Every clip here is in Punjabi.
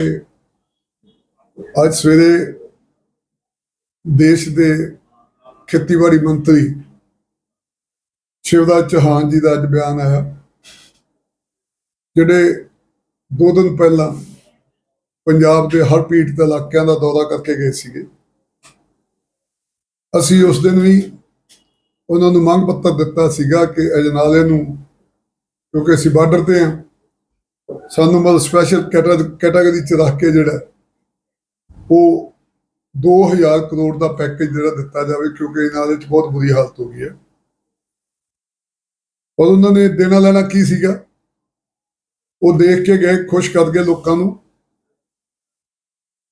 ਅੱਜ ਸਵੇਰੇ ਦੇਸ਼ ਦੇ ਖੇਤੀਬਾੜੀ ਮੰਤਰੀ ਸ਼ਿਵਰਾਜ ਚੌਹਾਨ ਜੀ ਦਾ ਅੱਜ ਬਿਆਨ ਆਇਆ, ਜਿਹੜੇ ਦੋ ਦਿਨ ਪਹਿਲਾਂ ਪੰਜਾਬ ਦੇ ਹਰ ਪੀੜਤ ਇਲਾਕਿਆਂ ਦਾ ਦੌਰਾ ਕਰਕੇ ਗਏ ਸੀਗੇ। ਅਸੀਂ ਉਸ ਦਿਨ ਵੀ ਉਹਨਾਂ ਨੂੰ ਮੰਗ ਪੱਤਰ ਦਿੱਤਾ ਸੀਗਾ ਕਿ ਅਜਨਾਲੇ ਨੂੰ, ਕਿਉਂਕਿ ਅਸੀਂ ਬਾਰਡਰ ਤੇ ਹਾਂ ਸਾਨੂੰ ਮਤਲਬ ਸਪੈਸ਼ਲ ਕੈਟਾਗਰੀ ਚ ਰੱਖ ਕੇ ਜਿਹੜਾ, ਉਹ 2000 ਕਰੋੜ ਦਾ ਪੈਕੇਜ ਜਿਹੜਾ ਦਿੱਤਾ ਜਾਵੇ, ਕਿਉਂਕਿ ਇਹਨਾਂ ਦੇ ਵਿੱਚ ਬਹੁਤ ਬੁਰੀ ਹਾਲਤ ਹੋ ਗਈ ਹੈ। ਔਰ ਉਹਨਾਂ ਨੇ ਦੇਣਾ ਲੈਣਾ ਕੀ ਸੀਗਾ? ਉਹ ਦੇਖ ਕੇ ਗਏ, ਖੁਸ਼ ਕਰ ਗਏ ਲੋਕਾਂ ਨੂੰ।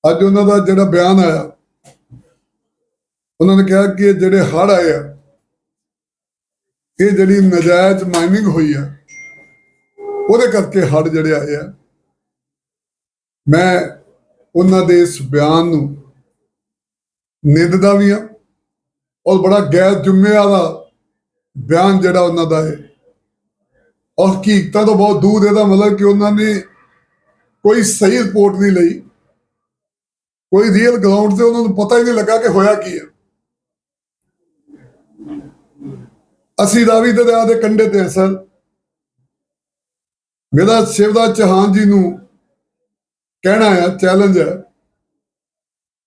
ਅੱਜ ਉਹਨਾਂ ਦਾ ਜਿਹੜਾ ਬਿਆਨ ਆਇਆ, ਉਹਨਾਂ ਨੇ ਕਿਹਾ ਕਿ ਜਿਹੜੇ ਹੜ੍ਹ ਆਏ ਆ, ਇਹ ਜਿਹੜੀ ਨਜਾਇਜ਼ ਮਾਈਨਿੰਗ ਹੋਈ ਆ ਉਹਦੇ ਕਰਕੇ ਹੜ੍ਹ ਜਿਹੜੇ ਆਏ ਆ। ਮੈਂ ਉਹਨਾਂ ਦੇ ਇਸ ਬਿਆਨ ਨੂੰ ਨਿੰਦਦਾ ਵੀ ਆ ਔਰ ਬੜਾ ਗੈਰ ਜ਼ਿੰਮੇਵਾਰ ਬਿਆਨ ਜਿਹੜਾ ਉਹਨਾਂ ਦਾ ਹੈ। ਔਰ ਹਕੀਕਤਾਂ ਤੋਂ ਬਹੁਤ ਦੂਰ ਇਹਦਾ ਮਤਲਬ ਕਿ ਉਹਨਾਂ ਨੇ ਕੋਈ ਸਹੀ ਰਿਪੋਰਟ ਨਹੀਂ ਲਈ। ਕੋਈ ਰੀਅਲ ਗਰਾਊਂਡ ਤੇ ਉਹਨਾਂ ਨੂੰ ਪਤਾ ਹੀ ਨਹੀਂ ਲੱਗਾ ਕਿ ਹੋਇਆ ਕੀ ਹੈ ਅਸੀਂ ਰਾਵੀ ਦਰਿਆ ਦੇ ਕੰਢੇ ਤੇ ਸਰ। ਮੇਰਾ ਸ਼ਿਵਦਾਸ ਚੌਹਾਨ ਜੀ ਨੂੰ ਕਹਿਣਾ ਹੈ ਚੈਲੰਜ ਹੈ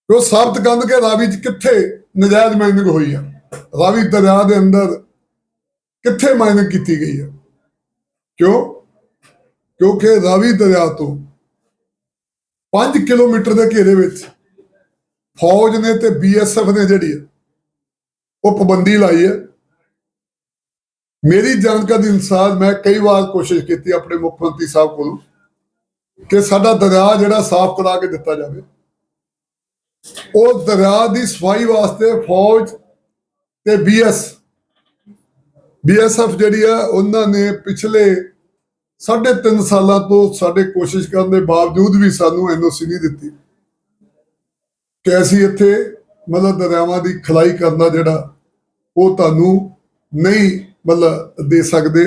ਕਿ ਉਹ ਸਾਬਤ ਕੰਧ ਕੇ ਰਾਵੀ ਚ ਕਿੱਥੇ ਨਜਾਇਜ਼ ਮਾਈਨਿੰਗ ਹੋਈ ਹੈ ਰਾਵੀ ਦਰਿਆ ਦੇ ਅੰਦਰ ਕਿੱਥੇ ਮਾਈਨਿੰਗ ਕੀਤੀ ਗਈ ਹੈ ਕਿਉਂ? ਕਿਉਂਕਿ ਰਾਵੀ ਦਰਿਆ ਤੋਂ 5 ਕਿਲੋਮੀਟਰ ਦੇ ਘੇਰੇ ਵਿੱਚ ਫੌਜ ਨੇ ਤੇ ਬੀਐਸਐਫ ਨੇ ਜਿਹੜੀ ਉਹ ਪਾਬੰਦੀ ਲਾਈ ਹੈ ਮੇਰੀ ਜਾਣਕਾਰੀ ਅਨੁਸਾਰ ਮੈਂ ਕਈ ਵਾਰ ਕੋਸ਼ਿਸ਼ ਕੀਤੀ ਆਪਣੇ ਮੁੱਖ ਮੰਤਰੀ ਸਾਹਿਬ ਕੋਲ ਕਿ ਸਾਡਾ ਦਰਿਆ ਜਿਹੜਾ ਸਾਫ਼ ਕਰਾ ਕੇ ਦਿੱਤਾ ਜਾਵੇ। ਉਹ ਦਰਿਆ ਦੀ ਸਫ਼ਾਈ ਵਾਸਤੇ ਫੌਜ ਤੇ ਬੀਐਸ ਬੀਐਸਐਫ ਜਿਹੜੀ ਆ, ਉਹਨਾਂ ਨੇ ਪਿਛਲੇ ਸਾਢੇ ਤਿੰਨ ਸਾਲਾਂ ਤੋਂ ਸਾਡੇ ਕੋਸ਼ਿਸ਼ ਕਰਨ ਦੇ ਬਾਵਜੂਦ ਵੀ ਸਾਨੂੰ ਐਨਓਸੀ ਨਹੀਂ ਦਿੱਤੀ ਕਿ ਅਸੀਂ ਇੱਥੇ ਮਤਲਬ ਦਰਿਆਵਾਂ ਦੀ ਖਲਾਈ ਕਰਨਾ ਜਿਹੜਾ ਉਹ ਤੁਹਾਨੂੰ ਨਹੀਂ ਮਤਲਬ ਦੇ ਸਕਦੇ,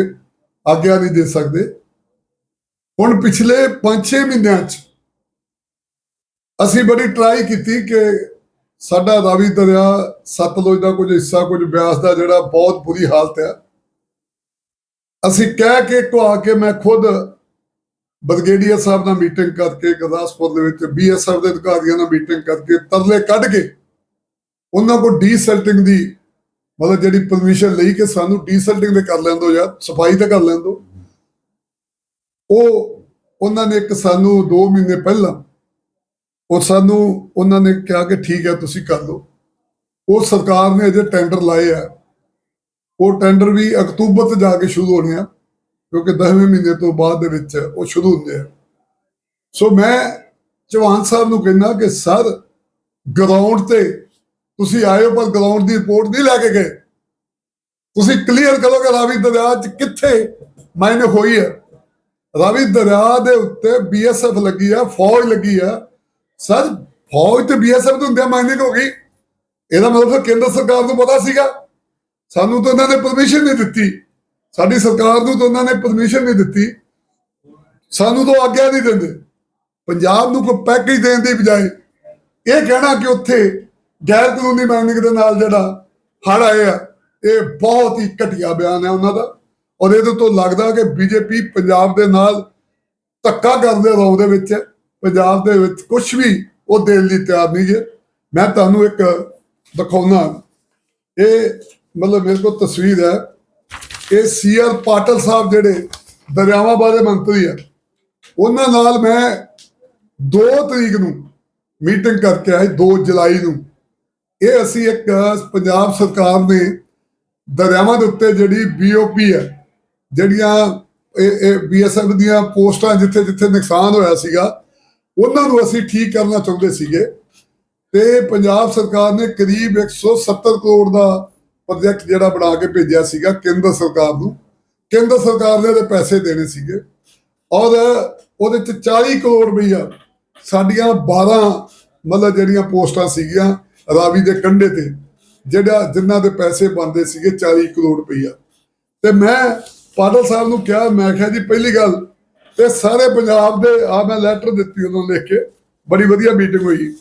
ਆਗਿਆ ਨਹੀਂ ਦੇ ਸਕਦੇ। ਹੁਣ ਪਿਛਲੇ 5-6 ਮਹੀਨਿਆਂ 'ਚ ਅਸੀਂ ਬੜੀ ਟਰਾਈ ਕੀਤੀ ਕਿ ਸਾਡਾ ਰਾਵੀ ਦਰਿਆ, ਸਤਲੁਜ ਦਾ ਕੁਝ ਹਿੱਸਾ, ਕੁਝ ਬਿਆਸ ਦਾ ਜਿਹੜਾ ਬਹੁਤ ਬੁਰੀ ਹਾਲਤ ਹੈ। ਅਸੀਂ ਕਹਿ ਕੇ ਕਹਾ ਕੇ ਮੈਂ ਖੁਦ ਬਰਗੇਡੀਆ ਸਾਹਿਬ ਨਾਲ ਮੀਟਿੰਗ ਕਰਕੇ, ਗੁਰਦਾਸਪੁਰ ਦੇ ਵਿੱਚ ਬੀਐਸਐਫ ਦੇ ਅਧਿਕਾਰੀਆਂ ਨਾਲ ਮੀਟਿੰਗ ਕਰਕੇ ਤਰਲੇ ਕੱਢ ਕੇ ਉਹਨਾਂ ਕੋਲ ਡੀਸੈਲਟਿੰਗ ਦੀ ਮਤਲਬ ਜਿਹੜੀ ਪਰਮਿਸ਼ਨ ਲਈ ਕਿ ਸਾਨੂੰ ਡੀਸਲਟਿੰਗ ਤੇ ਕਰ ਲੈਣ ਦਿਓ ਜਾਂ ਸਫ਼ਾਈ ਤੇ ਕਰ ਲੈਣ ਦਿਓ ਉਹ, ਉਹਨਾਂ ਨੇ ਇੱਕ ਸਾਨੂੰ 2 ਮਹੀਨੇ ਪਹਿਲਾਂ ਉਹ ਸਾਨੂੰ, ਉਹਨਾਂ ਨੇ ਕਿਹਾ ਕਿ ਠੀਕ ਹੈ, ਤੁਸੀਂ ਕਰ ਲਓ। ਉਹ ਸਰਕਾਰ ਨੇ ਅਜੇ ਟੈਂਡਰ ਲਾਏ ਆ। ਉਹ ਟੈਂਡਰ ਵੀ ਅਕਤੂਬਰ ਤੋਂ ਜਾ ਕੇ ਸ਼ੁਰੂ ਹੋਣੇ ਆ, ਕਿਉਂਕਿ 10ਵੇਂ ਮਹੀਨੇ ਤੋਂ ਬਾਅਦ ਦੇ ਵਿੱਚ ਉਹ ਸ਼ੁਰੂ ਹੁੰਦੇ ਆ। ਸੋ ਮੈਂ ਚੌਹਾਨ ਸਾਹਿਬ ਨੂੰ ਕਹਿੰਦਾ ਕਿ ਸਰ ਗਰਾਊਂਡ ਤੇ ਤੁਸੀਂ ਆਏ ਹੋ ਪਰ ਗਰਾਊਂਡ ਦੀ ਰਿਪੋਰਟ ਨਹੀਂ ਲੈ ਕੇ ਗਏ। ਤੁਸੀਂ ਕਲੀਅਰ ਕਰੋ ਕਿ ਰਾਵੀ ਦਰਿਆ 'ਚ ਕਿੱਥੇ ਮਾਇਨੇ ਹੋਈ ਹੈ। ਰਾਵੀ ਦਰਿਆ ਦੇ ਉੱਤੇ ਬੀਐਸਐਫ ਲੱਗੀ ਆ ਫੌਜ ਲੱਗੀ ਆ ਸਰ, ਫੌਜ ਤੇ ਬੀਐਸਐਫ ਦੇ ਹੁੰਦੇ ਮਾਇਨੇ ਹੋ ਗਈ। ਇਹਦਾ ਮਤਲਬ ਕੇਂਦਰ ਸਰਕਾਰ ਨੂੰ ਪਤਾ ਸੀਗਾ। ਸਾਨੂੰ ਤਾਂ ਉਹਨਾਂ ਨੇ ਪਰਮਿਸ਼ਨ ਨਹੀਂ ਦਿੱਤੀ। ਸਾਡੀ ਸਰਕਾਰ ਨੂੰ ਤਾਂ ਉਹਨਾਂ ਨੇ ਪਰਮਿਸ਼ਨ ਨਹੀਂ ਦਿੱਤੀ। ਸਾਨੂੰ ਤਾਂ ਆਗਿਆ ਨਹੀਂ ਦਿੰਦੇ। ਪੰਜਾਬ ਨੂੰ ਕੋਈ ਪੈਕੇਜ ਦੇਣ ਦੀ ਬਜਾਏ ਇਹ ਕਹਿਣਾ ਕਿ ਉੱਥੇ ਗੈਰ ਕਾਨੂੰਨੀ ਮਾਈਨਿੰਗ ਦੇ ਨਾਲ ਜਿਹੜਾ ਹੜ ਆਏ ਆ, ਇਹ ਬਹੁਤ ਹੀ ਘਟੀਆ ਬਿਆਨ ਹੈ ਉਹਨਾਂ ਦਾ। ਔਰ ਇਹਦੇ ਤੋਂ ਲੱਗਦਾ ਕਿ ਬੀਜੇਪੀ ਪੰਜਾਬ ਦੇ ਨਾਲ ਧੱਕਾ ਕਰਦੇ ਰੌਂ ਦੇ ਵਿੱਚ ਪੰਜਾਬ ਦੇ ਵਿੱਚ ਕੁਝ ਵੀ ਉਹ ਦੇਣ ਲਈ ਤਿਆਰ ਨਹੀਂ ਜੇ। ਮੈਂ ਤੁਹਾਨੂੰ ਇੱਕ ਦਿਖਾਉਣਾ ਇਹ ਮਤਲਬ ਮੇਰੇ ਕੋਲ ਤਸਵੀਰ ਹੈ। ਇਹ ਸੀਆਰ ਪਾਟਲ ਸਾਹਿਬ ਜਿਹੜੇ ਦਰਿਆਵਾਂ ਬਾਰੇ ਮੰਤਰੀ ਆ ਉਹਨਾਂ ਨਾਲ ਮੈਂ 2 ਤਰੀਕ ਨੂੰ ਮੀਟਿੰਗ ਕਰਕੇ ਆਏ 2 ਜੁਲਾਈ ਨੂੰ। ਇਹ ਅਸੀਂ ਇੱਕ ਪੰਜਾਬ ਸਰਕਾਰ ਨੇ ਦਰਿਆਵਾਂ ਦੇ ਉੱਤੇ ਜਿਹੜੀ ਬੀਓਪੀ ਹੈ, ਜਿਹੜੀਆਂ ਇਹ ਬੀਐਸਐਫ ਦੀਆਂ ਪੋਸਟਾਂ ਜਿੱਥੇ ਜਿੱਥੇ ਨੁਕਸਾਨ ਹੋਇਆ ਸੀਗਾ, ਉਹਨਾਂ ਨੂੰ ਅਸੀਂ ਠੀਕ ਕਰਨਾ ਚਾਹੁੰਦੇ ਸੀਗੇ। ਤੇ ਪੰਜਾਬ ਸਰਕਾਰ ਨੇ ਕਰੀਬ 170 ਕਰੋੜ ਦਾ ਪ੍ਰੋਜੈਕਟ ਜਿਹੜਾ ਬਣਾ ਕੇ ਭੇਜਿਆ ਸੀਗਾ ਕੇਂਦਰ ਸਰਕਾਰ ਨੂੰ। ਕੇਂਦਰ ਸਰਕਾਰ ਨੇ ਇਹਦੇ ਪੈਸੇ ਦੇਣੇ ਸੀਗੇ। ਔਰ ਉਹਦੇ ਚ 40 ਕਰੋੜ ਰੁਪਈਆ ਸਾਡੀਆਂ 12 ਮਤਲਬ ਜਿਹੜੀਆਂ ਪੋਸਟਾਂ ਸੀਗੀਆਂ ਰਾਵੀ ਦੇ ਕੰਢੇ ਤੇ, ਜਿਹੜਾ ਜਿਨ੍ਹਾਂ ਦੇ ਪੈਸੇ ਬਣਦੇ ਸੀਗੇ 40 ਕਰੋੜ ਰੁਪਈਆ। ਤੇ ਮੈਂ ਪਾਟਲ ਸਾਹਿਬ ਨੂੰ ਕਿਹਾ, ਮੈਂ ਕਿਹਾ ਜੀ, ਪਹਿਲੀ ਗੱਲ ਤੇ ਸਾਰੇ ਪੰਜਾਬ ਦੇ ਆ ਮੈਂ ਲੈਟਰ ਦਿੱਤੀ ਉਹਨਾਂ ਲਿਖ ਕੇ, ਬੜੀ ਵਧੀਆ ਮੀਟਿੰਗ ਹੋਈ।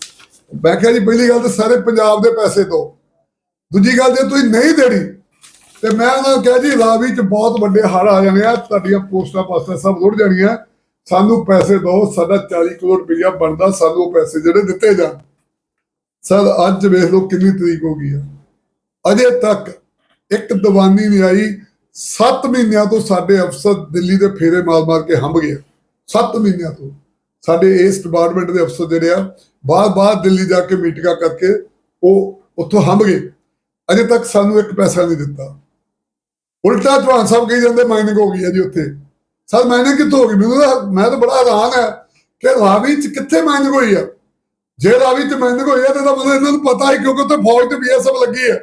ਮੈਂ ਕਿਹਾ ਜੀ, ਪਹਿਲੀ ਗੱਲ ਤਾਂ ਸਾਰੇ ਪੰਜਾਬ ਦੇ ਪੈਸੇ ਦੋ। ਦੂਜੀ ਗੱਲ ਜੇ ਤੁਸੀਂ ਨਹੀਂ ਦੇਣੀ, ਤੇ ਮੈਂ ਉਹਨਾਂ ਨੂੰ ਕਿਹਾ ਜੀ, ਰਾਵੀ ਚ ਬਹੁਤ ਵੱਡੇ ਹੜ ਆ ਜਾਣੇ ਆ, ਤੁਹਾਡੀਆਂ ਪੋਸਟਾਂ ਪਾਸਟਾਂ ਸਭ ਰੁੜ ਜਾਣੀਆਂ। ਸਾਨੂੰ ਪੈਸੇ ਦਿਓ ਸਾਡਾ 40 ਕਰੋੜ ਰੁਪਈਆ ਬਣਦਾ, ਸਾਨੂੰ ਉਹ ਪੈਸੇ ਜਿਹੜੇ ਦਿੱਤੇ ਜਾਣ। ਸਰ, ਅੱਜ ਵੇਖ ਲਓ ਕਿੰਨੀ ਤਰੀਕ ਹੋ ਗਈ ਆ। ਅਜੇ ਤੱਕ ਇੱਕ ਦੀਵਾਨੀ ਨਹੀਂ ਆਈ। 7 ਮਹੀਨਿਆਂ ਤੋਂ ਸਾਡੇ ਅਫਸਰ ਦਿੱਲੀ ਦੇ ਫੇਰੇ ਮਾਰ-ਮਾਰ ਕੇ ਹੰਭ ਗਏ 7 ਮਹੀਨਿਆਂ ਤੋਂ ਸਾਡੇ ਇਸ ਡਿਪਾਰਟਮੈਂਟ ਦੇ ਅਫਸਰ ਜਿਹੜੇ ਆ ਬਾਰ-ਬਾਰ ਦਿੱਲੀ ਜਾ ਕੇ ਮੀਟਿੰਗਾਂ ਕਰਕੇ ਉਹ ਉੱਥੋਂ ਹੰਬ ਗਏ। ਅਜੇ ਤੱਕ ਸਾਨੂੰ ਇੱਕ ਪੈਸਾ ਨਹੀਂ ਦਿੱਤਾ। ਉਲਟਾ ਚੌਹਾਨ ਸਾਹਿਬ ਕਹੀ ਜਾਂਦੇ ਮਾਈਨਿੰਗ ਹੋ ਗਈ ਹੈ ਜੀ ਉੱਥੇ। ਸਰ ਮਾਈਨਿੰਗ ਕਿੱਥੋਂ ਹੋ ਗਈ? ਮੈਨੂੰ ਤਾਂ ਮੈਂ ਤਾਂ ਬੜਾ ਹੈਰਾਨ ਹੈ ਕਿ ਰਾਵੀ ਚ ਕਿੱਥੇ ਮਾਈਨਿੰਗ ਹੋਈ ਆ? ਜੇ ਰਾਵੀ ਚ ਮਾਈਨਿੰਗ ਹੋਈ ਆ, ਤਾਂ ਮਤਲਬ ਇਹਨਾਂ ਨੂੰ ਪਤਾ ਹੈ, ਕਿਉਂਕਿ ਉੱਥੇ ਫੌਜ ਤੇ ਬੀਐਸਐਫ ਲੱਗੀ ਹੈ।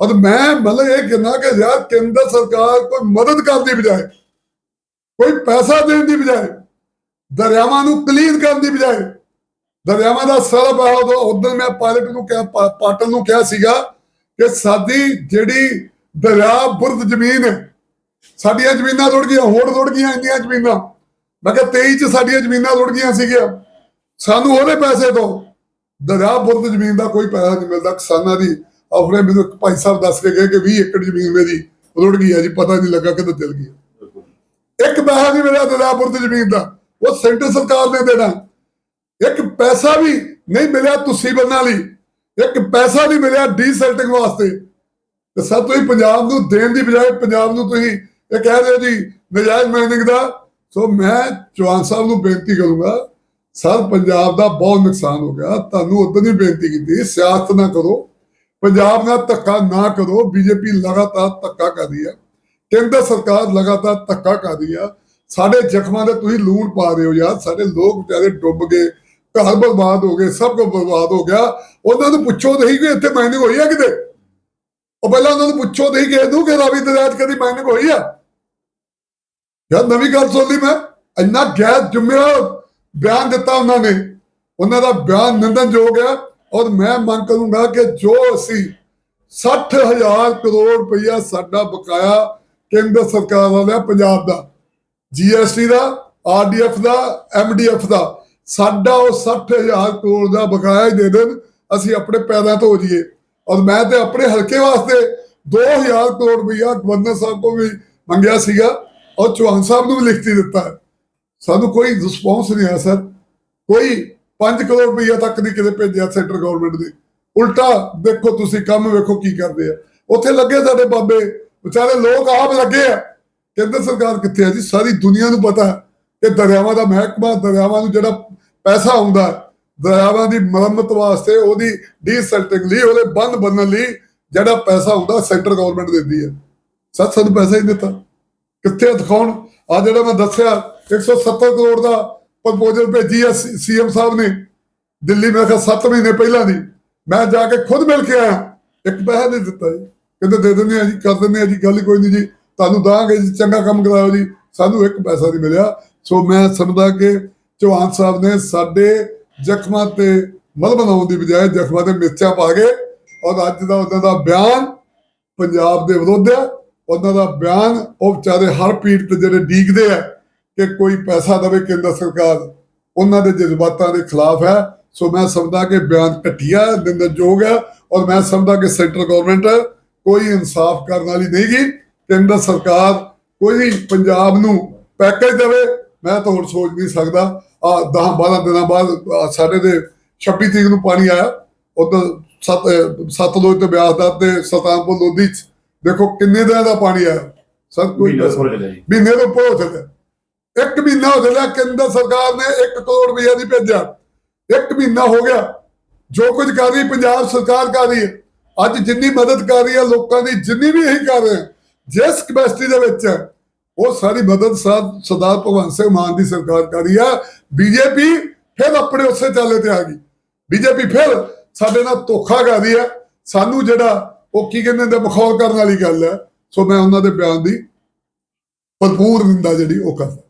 ਔਰ ਮੈਂ ਮਤਲਬ ਇਹ ਕਹਿੰਦਾ ਕਿ ਯਾਰ ਕੇਂਦਰ ਸਰਕਾਰ ਕੋਈ ਮਦਦ ਕਰਨ ਦੀ ਬਜਾਏ, ਕੋਈ ਪੈਸਾ ਦੇਣ ਦੀ ਬਜਾਏ, ਦਰਿਆਵਾਂ ਨੂੰ ਕਲੀਨ ਕਰਨ ਦੀ ਬਜਾਏ, ਦਰਿਆਵਾਂ ਦਾ ਸਾਰਾ ਬਹਾਵ ਉਦੋਂ ਮੈਂ ਪਾਇਲਟ ਨੂੰ ਕਿਹਾ ਪਾਟਲ ਨੂੰ ਕਿਹਾ ਸੀਗਾ ਕਿ ਸਾਡੀ ਜਿਹੜੀ ਦਰਿਆ ਬੁਰਦ ਜ਼ਮੀਨ ਹੈ, ਸਾਡੀਆਂ ਜ਼ਮੀਨਾਂ ਰੁੜ ਗਈਆਂ, ਹੋਰ ਰੁੜ ਗਈਆਂ ਇੰਨੀਆਂ ਜ਼ਮੀਨਾਂ। ਮੈਂ ਕਿਹਾ 23 ਚ ਸਾਡੀਆਂ ਜ਼ਮੀਨਾਂ ਰੁੜ ਗਈਆਂ ਸੀਗੀਆਂ। ਸਾਨੂੰ ਉਹਦੇ ਪੈਸੇ ਦੋ। ਦਰਿਆ ਬੁਰਦ ਜ਼ਮੀਨ ਦਾ ਕੋਈ ਪੈਸਾ ਨਹੀਂ ਮਿਲਦਾ। ਕਿਸਾਨਾਂ ਦੀ ਆਪਣੇ ਮੈਨੂੰ ਇੱਕ ਭਾਈ ਸਾਹਿਬ ਦੱਸ ਕੇ ਗਏ ਕਿ 20 ਏਕੜ ਜ਼ਮੀਨ ਮੇਰੀ ਰੁੜ ਗਈ ਹੈ ਜੀ, ਪਤਾ ਨਹੀਂ ਲੱਗਾ ਕਿੱਧਰ ਚਲ ਗਈ ਇੱਕ ਪੈਸਾ ਨਹੀਂ ਮਿਲਿਆ ਦਰਿਆ ਬੁਰਦ ਜ਼ਮੀਨ ਦਾ। ਉਹ ਸੈਂਟਰ ਸਰਕਾਰ ਨੇ ਦੇਣਾ। ਇੱਕ ਪੈਸਾ ਵੀ ਨਹੀਂ ਮਿਲਿਆ ਤੁਸੀਂ ਬੰਨਾਂ ਲਈ। ਇੱਕ ਪੈਸਾ ਨਹੀਂ ਮਿਲਿਆ ਡੀਸੈਲਟਿੰਗ ਵਾਸਤੇ। ਤੇ ਸਰ, ਤੁਸੀਂ ਪੰਜਾਬ ਨੂੰ ਦੇਣ ਦੀ ਬਜਾਏ ਪੰਜਾਬ ਨੂੰ ਤੁਸੀਂ ਇਹ ਕਹਿ ਦਿਓ ਜੀ, ਨਜਾਇਜ਼ ਮਾਈਨਿੰਗ ਦਾ। ਸੋ ਮੈਂ ਚੌਹਾਨ ਸਾਹਿਬ ਨੂੰ ਬੇਨਤੀ ਕਰੂੰਗਾ ਸਰ ਪੰਜਾਬ ਦਾ ਬਹੁਤ ਨੁਕਸਾਨ ਹੋ ਗਿਆ। ਤੁਹਾਨੂੰ ਉਦੋਂ ਹੀ ਬੇਨਤੀ ਕੀਤੀ, ਸਿਆਸਤ ਨਾ ਕਰੋ। ਪੰਜਾਬ ਨਾਲ ਧੱਕਾ ਨਾ ਕਰੋ। ਬੀਜੇਪੀ ਲਗਾਤਾਰ ਧੱਕਾ ਕਰ ਰਹੀ ਹੈ। ਕੇਂਦਰ ਸਰਕਾਰ ਲਗਾਤਾਰ ਧੱਕਾ ਕਰ ਰਹੀ ਆ ਸਾਡੇ ਜ਼ਖਮਾਂ ਤੇ ਤੁਸੀਂ ਲੂਣ ਪਾ ਰਹੇ ਹੋ ਯਾਰ। ਸਾਡੇ ਲੋਕ ਵਿਚਾਰੇ ਡੁੱਬ ਗਏ, ਘਰ ਬਰਬਾਦ ਹੋ ਗਏ, ਸਭ ਕੁਝ ਬਰਬਾਦ ਹੋ ਗਿਆ। ਉਹਨਾਂ ਨੂੰ ਪੁੱਛੋ ਨਹੀਂ ਕਿ ਇੱਥੇ ਮਾਈਨਿੰਗ ਹੋਈ ਆ ਕਿਤੇ? ਉਹ ਪਹਿਲਾਂ ਉਹਨਾਂ ਨੂੰ ਪੁੱਛੋ ਨਹੀਂ ਕਿ ਇਹਨੂੰ ਕਿ ਰਾਵੀ ਦਰਿਆ ਕਦੀ ਮਾਈਨਿੰਗ ਹੋਈ ਆ ਯਾਰ ਨਵੀਂ ਗੱਲ ਸੁਣ ਲਈ ਮੈਂ। ਇੰਨਾ ਗੈਰ ਜ਼ਿੰਮੇਵਾਰ ਬਿਆਨ ਦਿੱਤਾ ਉਹਨਾਂ ਨੇ। ਉਹਨਾਂ ਦਾ ਬਿਆਨ ਨਿੰਦਨਯੋਗ ਹੈ ਔਰ ਮੈਂ ਮੰਗ ਕਰੂੰਗਾ ਕਿ ਜੋ ਅਸੀਂ 60000 ਕਰੋੜ ਰੁਪਈਆ ਸਾਡਾ ਬਕਾਇਆ ਕੇਂਦਰ ਸਰਕਾਰ ਵਾਲਿਆ ਪੰਜਾਬ ਦਾ ਜੀਐਸਟੀ ਦਾ ਆਰਡੀਐਫ ਦਾ ਐਮਡੀਐਫ ਦਾ, ਸਾਡਾ ਉਹ 60000 ਕਰੋੜ ਦਾ ਬਕਾਇਆ ਹੀ ਦੇ ਦੇਣ, ਅਸੀਂ ਆਪਣੇ ਪੈਰਾਂ ਤੋਂ ਹੋ ਜਾਈਏ। ਔਰ ਮੈਂ ਤੇ ਆਪਣੇ ਹਲਕੇ ਵਾਸਤੇ 2000 ਕਰੋੜ ਰੁਪਇਆ ਗਵਰਨਰ ਸਾਹਿਬ ਕੋ ਵੀ ਮੰਗਿਆ ਸੀਗਾ, ਔਰ ਚੌਹਾਨ ਸਾਹਿਬ ਨੂੰ ਵੀ ਲਿਖਤੀ ਦਿੱਤਾ ਹੈ। ਸਾਨੂੰ ਕੋਈ ਰਿਸਪੌਂਸ ਨਹੀਂ ਆਇਆ, ਸਰ। ਕੋਈ 5 ਕਰੋੜ ਰੁਪਈਆ ਤੱਕ ਨਹੀਂ ਕਿਤੇ ਭੇਜਿਆ ਸੈਂਟਰ ਗਵਰਨਮੈਂਟ ਦੇ ਉਲਟਾ ਦੇਖੋ ਤੁਸੀਂ ਕੰਮ ਵੇਖੋ ਕੀ ਕਰਦੇ ਆ। ਉੱਥੇ ਲੱਗੇ ਸਾਡੇ ਬਾਬੇ। ਵਿਚਾਰੇ ਲੋਕ ਆਪ ਲੱਗੇ ਆ। ਕੇਂਦਰ ਸਰਕਾਰ ਕਿੱਥੇ ਆ ਜੀ? ਸਾਰੀ ਦੁਨੀਆ ਨੂੰ ਪਤਾ ਕਿ ਦਰਿਆਵਾਂ ਦਾ ਮਹਿਕਮਾ, ਦਰਿਆਵਾਂ ਨੂੰ ਜਿਹੜਾ ਪੈਸਾ ਆਉਂਦਾ ਦਰਿਆਵਾਂ ਦੀ ਮੁਰੰਮਤ ਵਾਸਤੇ ਉਹਦੀ ਡੀਸੈਲਟਿੰਗ ਲਈ, ਉਹਦੇ ਬੰਦ ਬੰਨਣ ਲਈ ਜਿਹੜਾ ਪੈਸਾ ਹੁੰਦਾ ਸੈਂਟਰ ਗਵਰਨਮੈਂਟ ਦਿੰਦੀ ਹੈ। ਸੱਤ ਸਾਨੂੰ ਪੈਸਾ ਹੀ ਦਿੱਤਾ। ਕਿੱਥੇ ਦਿਖਾਉਣ? ਆ ਜਿਹੜਾ ਮੈਂ ਦੱਸਿਆ 170 ਕਰੋੜ ਦਾ ਪ੍ਰਪੋਜ਼ਲ ਭੇਜੀ ਆ ਸੀਐਮ ਸਾਹਿਬ ਨੇ। ਦਿੱਲੀ ਮੈਂ ਕਿਹਾ 7 ਮਹੀਨੇ ਪਹਿਲਾਂ ਦੀ। ਮੈਂ ਜਾ ਕੇ ਖੁਦ ਮਿਲ ਕੇ ਆਇਆ। ਇੱਕ ਪੈਸਾ ਨਹੀਂ ਦਿੱਤਾ ਜੀ। ਕਹਿੰਦੇ ਦੇ ਦਿੰਦੇ ਆ ਜੀ, ਕਰ ਦਿੰਦੇ ਆ ਜੀ, ਗੱਲ ਕੋਈ ਨਹੀਂ ਜੀ। ਤੁਹਾਨੂੰ ਦਾਂਗੇ ਜੀ, ਚੰਗਾ ਕੰਮ ਕਰਾਓ ਜੀ। ਸਾਨੂੰ ਇੱਕ ਪੈਸਾ ਨਹੀਂ ਮਿਲਿਆ। ਸੋ ਮੈਂ ਸਮਝਦਾ ਕਿ ਚੌਹਾਨ ਸਾਹਿਬ ਨੇ ਸਾਡੇ ਜ਼ਖਮਾਂ ਤੇ ਮਲ ਬਣਾਉਣ ਦੀ ਬਜਾਏ ਜ਼ਖਮਾਂ ਤੇ ਮਿਰਚਾਂ ਪਾ ਕੇ ਔਰ ਅੱਜ ਦਾ ਉਹਨਾਂ ਦਾ ਬਿਆਨ ਪੰਜਾਬ ਦੇ ਵਿਰੁੱਧ ਹੈ। ਉਹਨਾਂ ਦਾ ਬਿਆਨ ਉਹ ਵਿਚਾਰੇ ਹਰ ਪੀੜਤ ਜਿਹੜੇ ਡੀਕਦੇ ਆ ਕਿ ਕੋਈ ਪੈਸਾ ਦੇਵੇ ਕੇਂਦਰ ਸਰਕਾਰ ਉਹਨਾਂ ਦੇ ਜਜ਼ਬਾਤਾਂ ਦੇ ਖਿਲਾਫ ਹੈ। ਸੋ ਮੈਂ ਸਮਝਦਾ ਕਿ ਬਿਆਨ ਘਟੀਆ ਨਿੰਦਨਯੋਗ ਹੈ ਔਰ ਮੈਂ ਸਮਝਦਾ ਕਿ ਸੈਂਟਰ ਗਵਰਨਮੈਂਟ ਕੋਈ ਇਨਸਾਫ ਕਰਨ ਵਾਲੀ ਨਹੀਂਗੀ ਕੇਂਦਰ ਸਰਕਾਰ ਕੋਈ ਵੀ ਪੰਜਾਬ ਨੂੰ ਪੈਕੇਜ ਦੇਵੇ ਮੈਂ ਤਾਂ ਹੁਣ ਸੋਚ ਨਹੀਂ ਸਕਦਾ। ਆ 10 12 ਦਿਨਾਂ ਬਾਅਦ ਸਾਡੇ ਦੇ 26 ਤਰੀਕ ਨੂੰ ਪਾਣੀ ਆਇਆ। ਉਧਰ ਸਤ ਸਤਲੁਜ ਤੇ ਬਿਆਸ ਦਾ ਤੇ ਸਤਾਨਪੁਰ ਲੋਧੀ ਚ। ਦੇਖੋ ਕਿੰਨੇ ਦਿਨਾਂ ਦਾ ਪਾਣੀ ਆਇਆ। ਸਰ ਕੋਈ ਮਹੀਨੇ ਤੋਂ ਉੱਪਰ ਹੋ ਚੱਲਿਆ। ਇੱਕ ਮਹੀਨਾ ਹੋ ਚੱਲਿਆ ਕੇਂਦਰ ਸਰਕਾਰ ਨੇ 1 ਕਰੋੜ ਰੁਪਇਆ ਨਹੀਂ ਭੇਜਿਆ। ਇੱਕ ਮਹੀਨਾ ਹੋ ਗਿਆ। ਜੋ ਕੁਝ ਕਰ ਰਹੀ, ਪੰਜਾਬ ਸਰਕਾਰ ਕਰ ਰਹੀ ਹੈ। ਅੱਜ ਜਿੰਨੀ ਮਦਦ ਕਰ ਰਹੀ ਹੈ, ਲੋਕਾਂ ਦੀ ਜਿੰਨੀ ਵੀ ਇਹੀ ਕਰ ਰਹੇ ਜਿਸ ਕਪੈਸਿਟੀ ਦੇ ਵਿੱਚ ਉਹ ਸਾਰੀ ਮਦਦ ਸਰ- ਸਰਦਾਰ ਭਗਵੰਤ ਸਿੰਘ ਮਾਨ ਦੀ ਸਰਕਾਰ ਕਰ ਰਹੀ ਹੈ। ਬੀਜੇਪੀ ਫਿਰ ਆਪਣੇ ਉਸੇ ਚਾਲੇ ਤੇ ਆ ਗਈ। ਬੀਜੇਪੀ ਫਿਰ ਸਾਡੇ ਨਾਲ ਧੋਖਾ ਕਰ ਰਹੀ ਹੈ। ਸਾਨੂੰ ਜਿਹੜਾ ਉਹ ਕੀ ਕਹਿੰਦੇ ਨੇ, ਮਖੌਲ ਕਰਨ ਵਾਲੀ ਗੱਲ ਹੈ। ਸੋ ਮੈਂ ਉਹਨਾਂ ਦੇ ਬਿਆਨ ਦੀ ਭਰਪੂਰ ਨਿੰਦਾ ਜਿਹੜੀ ਉਹ ਕਰਦਾ।